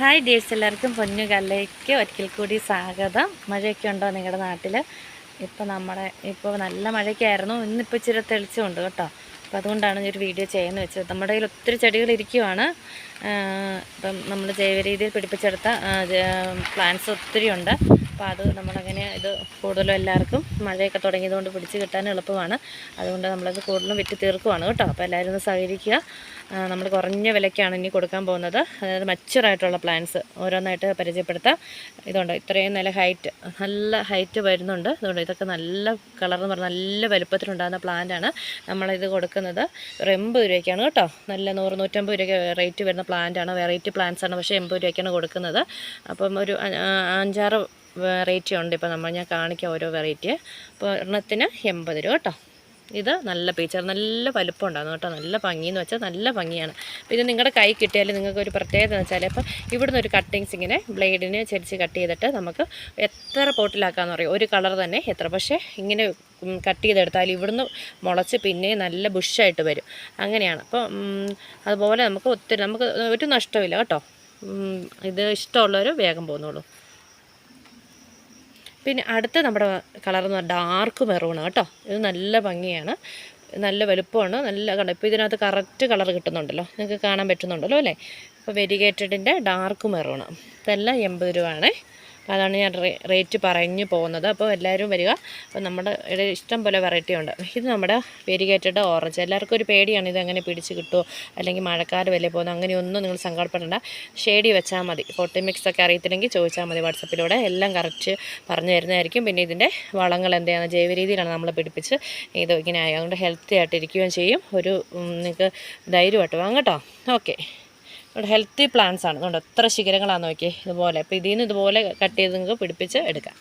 Hi ഡേഴ്സ് എല്ലാവർക്കും പൊന്നു കല്ലേക്ക് ഒരിക്കൽ കൂടി സ്വാഗതം. മഴയൊക്കെ ഉണ്ടോ നിങ്ങളുടെ നാട്ടിൽ ഇപ്പോൾ നമ്മുടെ ഇപ്പോൾ നല്ല മഴയൊക്കെയായിരുന്നു. ഇന്നിപ്പോൾ ഇച്ചിരി തെളിച്ചുണ്ട് കേട്ടോ. അപ്പോൾ അതുകൊണ്ടാണ് ഒരു വീഡിയോ ചെയ്യാന്ന് വെച്ചത്. നമ്മുടെ കയ്യിൽ ഒത്തിരി ചെടികൾ ഇരിക്കുവാണ്. ഇപ്പം നമ്മൾ ജൈവ രീതിയിൽ പിടിപ്പിച്ചെടുത്ത പ്ലാന്റ്സ് ഒത്തിരി ഉണ്ട് അപ്പോൾ അത് നമ്മളങ്ങനെ ഇത് കൂടുതലും എല്ലാവർക്കും മഴയൊക്കെ തുടങ്ങിയതുകൊണ്ട് പിടിച്ച് കിട്ടാൻ എളുപ്പമാണ്. അതുകൊണ്ട് നമ്മളത് കൂടുതലും വിറ്റ് തീർക്കുവാണ് കേട്ടോ. അപ്പോൾ എല്ലാവരും ഒന്ന് സഹകരിക്കുക. നമ്മൾ കുറഞ്ഞ വിലയ്ക്കാണ് ഇനി കൊടുക്കാൻ പോകുന്നത്. അതായത് മച്ചുറായിട്ടുള്ള പ്ലാന്റ്സ് ഓരോന്നായിട്ട് പരിചയപ്പെടുത്താം. ഇതുണ്ട് ഇത്രയും നല്ല ഹൈറ്റ് നല്ല ഹൈറ്റ് വരുന്നുണ്ട്. അതുകൊണ്ട് ഇതൊക്കെ നല്ല കളർ എന്ന് പറഞ്ഞാൽ നല്ല വലുപ്പത്തിലുണ്ടാകുന്ന പ്ലാന്റാണ് നമ്മളിത് കൊടുക്കുന്നത്. ഒരു എൺപത് രൂപയ്ക്കാണ് കേട്ടോ. നല്ല നൂറ് നൂറ്റമ്പത് രൂപയ്ക്ക് റേറ്റ് വരുന്ന പ്ലാന്റാണ് വെറൈറ്റി പ്ലാന്റ്സ് ആണ്. പക്ഷേ എൺപത് രൂപയ്ക്കാണ് കൊടുക്കുന്നത്. അപ്പം ഒരു അഞ്ചാറ് വെറൈറ്റി ഉണ്ട്. ഇപ്പോൾ നമ്മൾ ഞാൻ കാണിക്കാം ഓരോ വെറൈറ്റി. അപ്പോൾ ഒരെണ്ണത്തിന് എൺപത് രൂപ കേട്ടോ. ഇത് നല്ല പീച്ചർ നല്ല വലുപ്പം ഉണ്ടാകുന്നു കേട്ടോ. നല്ല ഭംഗിയെന്ന് വെച്ചാൽ നല്ല ഭംഗിയാണ്. ഇത് നിങ്ങളുടെ കൈ കിട്ടിയാൽ നിങ്ങൾക്ക് ഒരു പ്രത്യേകത എന്ന് വെച്ചാൽ ഇപ്പോൾ ഇവിടുന്ന് ഒരു കട്ടിങ്സ് ഇങ്ങനെ ബ്ലേഡിന് ചരിച്ച് കട്ട് ചെയ്തിട്ട് നമുക്ക് എത്ര പോട്ടിലാക്കാമെന്ന് പറയും ഒരു കളർ തന്നെ എത്ര. പക്ഷേ ഇങ്ങനെ കട്ട് ചെയ്തെടുത്താൽ ഇവിടുന്ന് മുളച്ച് പിന്നെ നല്ല ബുഷായിട്ട് വരും. അങ്ങനെയാണ്. അപ്പോൾ അതുപോലെ നമുക്ക് ഒത്തിരി നമുക്ക് ഒരു നഷ്ടമില്ല കേട്ടോ. ഇത് ഇഷ്ടമുള്ളവർ വേഗം പോകുന്നുള്ളൂ പിന്നെ അടുത്ത നമ്മുടെ കളർ എന്ന് പറഞ്ഞാൽ ഡാർക്ക് മെറൂൺ കേട്ടോ. ഇത് നല്ല ഭംഗിയാണ്. നല്ല വലുപ്പമാണ്. നല്ല കളർ ഇപ്പോൾ ഇതിനകത്ത് കറക്റ്റ് കളർ കിട്ടുന്നുണ്ടല്ലോ. നിങ്ങൾക്ക് കാണാൻ പറ്റുന്നുണ്ടല്ലോ അല്ലേ? അപ്പോൾ വെരിഗേറ്റഡിന്റെ ഡാർക്ക് മെറൂണ് ഇതെല്ലാം എൺപത് രൂപയാണേ അതാണ് ഞാൻ റേറ്റ് പറഞ്ഞു പോകുന്നത്. അപ്പോൾ എല്ലാവരും വരിക. അപ്പോൾ നമ്മുടെ ഇഷ്ടം പോലെ വെറൈറ്റി ഉണ്ട്. ഇത് നമ്മുടെ വെരിഗേറ്റഡ് ഓറഞ്ച് എല്ലാവർക്കും ഒരു പേടിയാണ് ഇത് എങ്ങനെ പിടിച്ച് കിട്ടുമോ അല്ലെങ്കിൽ മഴക്കാലം വല്ലേ പോകുന്നത്? അങ്ങനെയൊന്നും നിങ്ങൾ സങ്കടപ്പെടേണ്ട. ഷേഡി വെച്ചാൽ മതി. മിക്സ് ഒക്കെ അറിയത്തില്ലെങ്കിൽ ചോദിച്ചാൽ മതി വാട്സപ്പിലൂടെ എല്ലാം കറക്റ്റ് പറഞ്ഞു തരുന്നതായിരിക്കും. പിന്നെ ഇതിന്റെ വളങ്ങൾ എന്താണ് ജൈവ രീതിയിലാണ് നമ്മൾ പിടിപ്പിച്ച് ഇത് ഇങ്ങനെ ആയതുകൊണ്ട് ഹെൽത്തി ആയിട്ടിരിക്കുകയും ചെയ്യും. ഒരു നിങ്ങൾക്ക് ധൈര്യമായിട്ട് വാങ്ങട്ടോ ഓക്കെ ഇവിടെ ഹെൽത്തി പ്ലാന്റ്സ് ആണ്. അതുകൊണ്ട് എത്ര ശിഖരങ്ങളാണ് നോക്കിയേ. ഇതുപോലെ. അപ്പോൾ ഇതിൽ നിന്ന് ഇതുപോലെ കട്ട് ചെയ്ത് നിങ്ങൾക്ക് പിടിപ്പിച്ച് എടുക്കാം.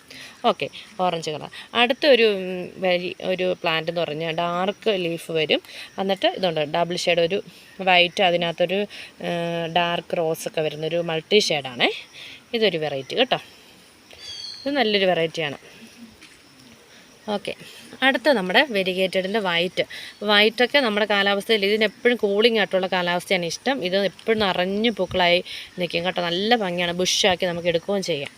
ഓക്കെ ഓറഞ്ച് കളർ അടുത്തൊരു വരി ഒരു പ്ലാന്റ് എന്ന് പറഞ്ഞാൽ ഡാർക്ക് ലീഫ് വരും. എന്നിട്ട് ഇതുണ്ട് ഡബിൾ ഷെയ്ഡ് ഒരു വൈറ്റ് അതിനകത്തൊരു ഡാർക്ക് റോസ് ഒക്കെ വരുന്നൊരു മൾട്ടി ഷെയ്ഡാണേ ഇതൊരു വെറൈറ്റി കേട്ടോ. ഇത് നല്ലൊരു വെറൈറ്റിയാണ് ഓക്കെ. അടുത്ത നമ്മുടെ വെരിഗേറ്റഡിന്റെ വൈറ്റ്. വൈറ്റൊക്കെ നമ്മുടെ കാലാവസ്ഥയിൽ ഇതിന് എപ്പോഴും കൂളിംഗ് ആയിട്ടുള്ള കാലാവസ്ഥയാണ് ഇഷ്ടം. ഇത് എപ്പോഴും നിറഞ്ഞു പൂക്കളായി നിൽക്കും കേട്ടോ. നല്ല ഭംഗിയാണ്. ബുഷാക്കി നമുക്ക് എടുക്കുകയും ചെയ്യാം.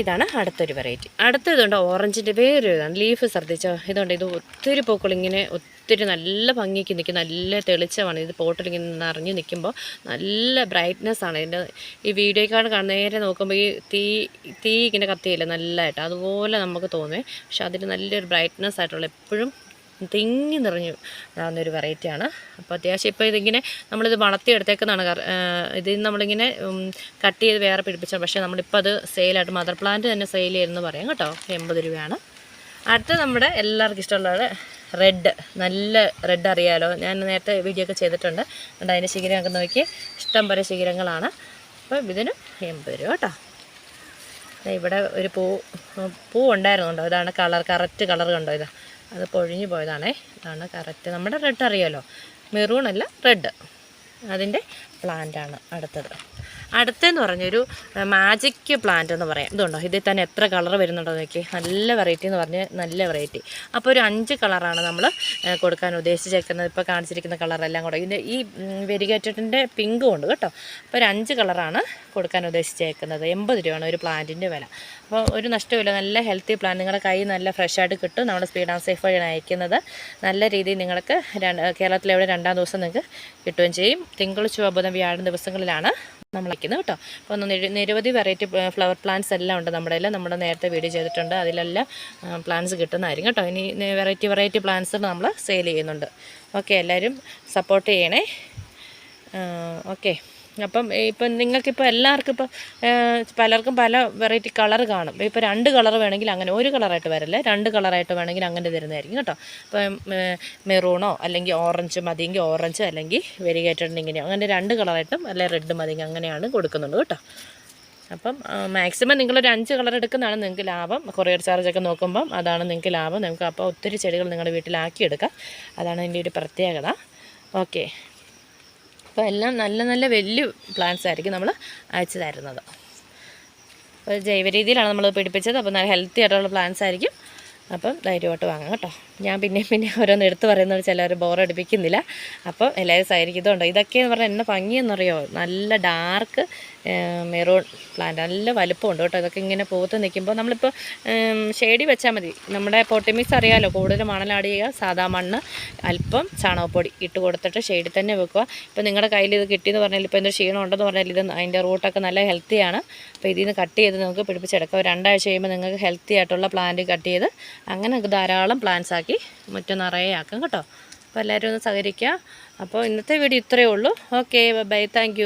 ഇതാണ് അടുത്തൊരു വെറൈറ്റി അടുത്തതുണ്ട് ഓറഞ്ചിന്റെ വേറൊരു ഇതാണ്. ലീഫ് ശ്രദ്ധിച്ചോ? ഇതുണ്ട് ഇത് ഒത്തിരി പൂക്കൾ ഇങ്ങനെ ഒത്തിരി നല്ല ഭംഗിക്ക് നിൽക്കും നല്ല തെളിച്ചമാണ്. ഇത് പോട്ടിലിങ്ങനെ നിറഞ്ഞു നിൽക്കുമ്പോൾ നല്ല ബ്രൈറ്റ്നെസ് ആണ്. ഇതിന്റെ ഈ വീഡിയോക്കാണ് കാണുന്ന നേരെ നോക്കുമ്പോൾ ഈ തീ തീ ഇങ്ങനെ കത്തിയില്ല നല്ലതായിട്ട്. അതുപോലെ നമുക്ക് തോന്നേ പക്ഷെ അതിന് നല്ലൊരു ബ്രൈറ്റ്നെസ് ആയിട്ടുള്ള എപ്പോഴും തിങ്ങി നിറഞ്ഞു ഒരു വെറൈറ്റിയാണ് അപ്പോൾ അത്യാവശ്യം ഇപ്പോൾ ഇതിങ്ങനെ നമ്മളിത് വളർത്തിയെടുത്തേക്കുന്നതാണ്. നിന്ന് നമ്മളിങ്ങനെ കട്ട് ചെയ്ത് വേറെ പിടിപ്പിച്ചാണ് പക്ഷേ നമ്മളിപ്പോൾ അത് സെയിലായിട്ട് മദർ പ്ലാന്റ് തന്നെ സെയിൽ ചെയ്യുന്നു പറയാം കേട്ടോ. എൺപത് രൂപയാണ്. അടുത്ത നമ്മുടെ എല്ലാവർക്കും ഇഷ്ടമുള്ളത് റെഡ് നല്ല റെഡ് അറിയാലോ. ഞാൻ നേരത്തെ വീഡിയോ ഒക്കെ ചെയ്തിട്ടുണ്ട്. അതുകൊണ്ട് അതിന്റെ ശിഖരമൊക്കെ നോക്കി. ഇഷ്ടം പോലെ ശിഖരങ്ങളാണ്. അപ്പോൾ ഇതിന് എൺപത് രൂപ കേട്ടോ. ഇവിടെ ഒരു പൂ പൂ ഉണ്ടായിരുന്നുണ്ടോ? ഇതാണ് കളർ കറക്റ്റ് കളർ കണ്ടോ ഇതാ? അത് പൊഴിഞ്ഞു പോയതാണേ. ഇതാണ് കറക്റ്റ് നമ്മുടെ റെഡ് അറിയാലോ. മെറൂൺ അല്ല റെഡ് അതിന്റെ പ്ലാന്റാണ് അടുത്തത്. അടുത്തെന്ന് പറഞ്ഞൊരു മാജിക് പ്ലാന്റ് എന്ന് പറയാം. ഇതുണ്ടോ? ഇതിൽ തന്നെ എത്ര കളർ വരുന്നുണ്ടോ നോക്കി. നല്ല വെറൈറ്റി എന്ന് പറഞ്ഞ് നല്ല വെറൈറ്റി അപ്പോൾ ഒരു അഞ്ച് കളറാണ് നമ്മൾ കൊടുക്കാൻ ഉദ്ദേശിച്ചേക്കുന്നത്. ഇപ്പോൾ കാണിച്ചിരിക്കുന്ന കളറെല്ലാം കൂടെ. ഇതിന്റെ ഈ വെരിഗേറ്റഡിന്റെ പിങ്കും ഉണ്ട് കേട്ടോ. അപ്പോൾ ഒരു അഞ്ച് കളറാണ് കൊടുക്കാൻ ഉദ്ദേശിച്ചേക്കുന്നത്. എൺപത് രൂപയാണ് ഒരു പ്ലാന്റിന്റെ വില. അപ്പോൾ ഒരു നഷ്ടമില്ല നല്ല ഹെൽത്തി പ്ലാന്റ് നിങ്ങളുടെ കൈ നല്ല ഫ്രഷായിട്ട് കിട്ടും. നമ്മുടെ സ്പീഡ് ആൻഡ് സേഫ് വഴിയാണ് അയക്കുന്നത്. നല്ല രീതിയിൽ നിങ്ങൾക്ക് കേരളത്തിലെവിടെ രണ്ടാം ദിവസം നിങ്ങൾക്ക് കിട്ടുകയും ചെയ്യും. തിങ്കൾ ചൊവ്വ ബുധൻ വ്യാഴം ദിവസങ്ങളിലാണ് നമ്മൾ അയക്കുന്നത് കേട്ടോ. അപ്പോൾ നിരവധി വെറൈറ്റി ഫ്ലവർ പ്ലാന്റ്സ് എല്ലാം ഉണ്ട് നമ്മുടെ എല്ലാം നമ്മുടെ നേരത്തെ വീഡിയോ ചെയ്തിട്ടുണ്ട്. അതിലെല്ലാം പ്ലാന്റ്സ് കിട്ടുന്നതായിരിക്കും കേട്ടോ. ഇനി വെറൈറ്റി വെറൈറ്റി പ്ലാന്റ്സ് നമ്മൾ സെയിൽ ചെയ്യുന്നുണ്ട്. ഓക്കെ എല്ലാവരും സപ്പോർട്ട് ചെയ്യണേ. ഓക്കെ അപ്പം ഇപ്പം നിങ്ങൾക്കിപ്പോൾ എല്ലാവർക്കും ഇപ്പോൾ പലർക്കും പല വെറൈറ്റി കളർ കാണും. ഇപ്പോൾ രണ്ട് കളർ വേണമെങ്കിൽ അങ്ങനെ ഒരു കളറായിട്ട് വരല്ലേ രണ്ട് കളറായിട്ട് വേണമെങ്കിൽ അങ്ങനെ തരുന്നതായിരിക്കും കേട്ടോ. ഇപ്പം മെറൂണോ അല്ലെങ്കിൽ ഓറഞ്ച് മതിയെങ്കിൽ ഓറഞ്ച് അല്ലെങ്കിൽ വെരിഗേറ്റഡ് ഇങ്ങനെയോ അങ്ങനെ രണ്ട് കളറായിട്ടും അല്ലെങ്കിൽ റെഡ് മതിയെങ്കിൽ അങ്ങനെയാണ് കൊടുക്കുന്നുണ്ട് കേട്ടോ. അപ്പം മാക്സിമം നിങ്ങളൊരു അഞ്ച് കളർ എടുക്കുന്നതാണ് നിങ്ങൾക്ക് ലാഭം. കൊറിയർ ചാർജൊക്കെ നോക്കുമ്പം അതാണ് നിങ്ങൾക്ക് ലാഭം. നിങ്ങൾക്ക് അപ്പോൾ ഒത്തിരി ചെടികൾ നിങ്ങളുടെ വീട്ടിലാക്കിയെടുക്കാം. അതാണ് എന്റെ ഒരു പ്രത്യേകത. ഓക്കെ. അപ്പോൾ എല്ലാം നല്ല നല്ല വലിയ പ്ലാന്റ്സ് ആയിരിക്കും നമ്മൾ അയച്ചു തരുന്നത്. അപ്പോൾ ജൈവ രീതിയിലാണ് നമ്മൾ പിടിപ്പിച്ചത്. അപ്പോൾ നല്ല ഹെൽത്തി ആയിട്ടുള്ള പ്ലാന്റ്സ് ആയിരിക്കും. അപ്പം ധൈര്യമായിട്ട് വാങ്ങാം കേട്ടോ. ഞാൻ പിന്നെയും പിന്നെ ഓരോന്ന് എടുത്ത് പറയുന്നത് ചിലർ ബോറടിപ്പിക്കുന്നില്ല അപ്പം എല്ലാവരും സഹകരിക്കും. ഇതൊക്കെയെന്ന് പറഞ്ഞാൽ എന്നെ ഭംഗിയെന്നറിയോ? നല്ല ഡാർക്ക് മെറൂൺ പ്ലാന്റ് നല്ല വലുപ്പമുണ്ട് കേട്ടോ. ഇതൊക്കെ ഇങ്ങനെ പൂത്ത് നിൽക്കുമ്പോൾ നമ്മളിപ്പോൾ ഷെയ്ഡി വെച്ചാൽ മതി. നമ്മുടെ പൊട്ടിമിക്സ് അറിയാമല്ലോ കൂടുതൽ മണലാട് ചെയ്യുക സാധാ മണ്ണ് അല്പം ചാണകപ്പൊടി ഇട്ട് കൊടുത്തിട്ട് ഷെയ്ഡിൽ തന്നെ വെക്കുക. ഇപ്പോൾ നിങ്ങളുടെ കയ്യിൽ ഇത് കിട്ടിയെന്ന് പറഞ്ഞാൽ ഇപ്പോൾ എന്തൊരു ക്ഷീണം ഉണ്ടെന്ന് പറഞ്ഞാൽ ഇത് അതിന്റെ റൂട്ടൊക്കെ നല്ല ഹെൽത്തിയാണ് അപ്പോൾ ഇതിൽ നിന്ന് കട്ട് ചെയ്ത് നിങ്ങൾക്ക് പിടിപ്പിച്ചെടുക്കാം. രണ്ടാഴ്ച കഴിയുമ്പോൾ നിങ്ങൾക്ക് ഹെൽത്തി ആയിട്ടുള്ള പ്ലാന്റ് കട്ട് ചെയ്ത് അങ്ങനെ ധാരാളം പ്ലാന്റ്സ് ആക്കി മുറ്റം നിറയെ ആക്കും കേട്ടോ. അപ്പോൾ എല്ലാവരും ഒന്ന് സഹകരിക്കുക. അപ്പോൾ ഇന്നത്തെ വീഡിയോ ഇത്രയേ ഉള്ളൂ. Okay bye thank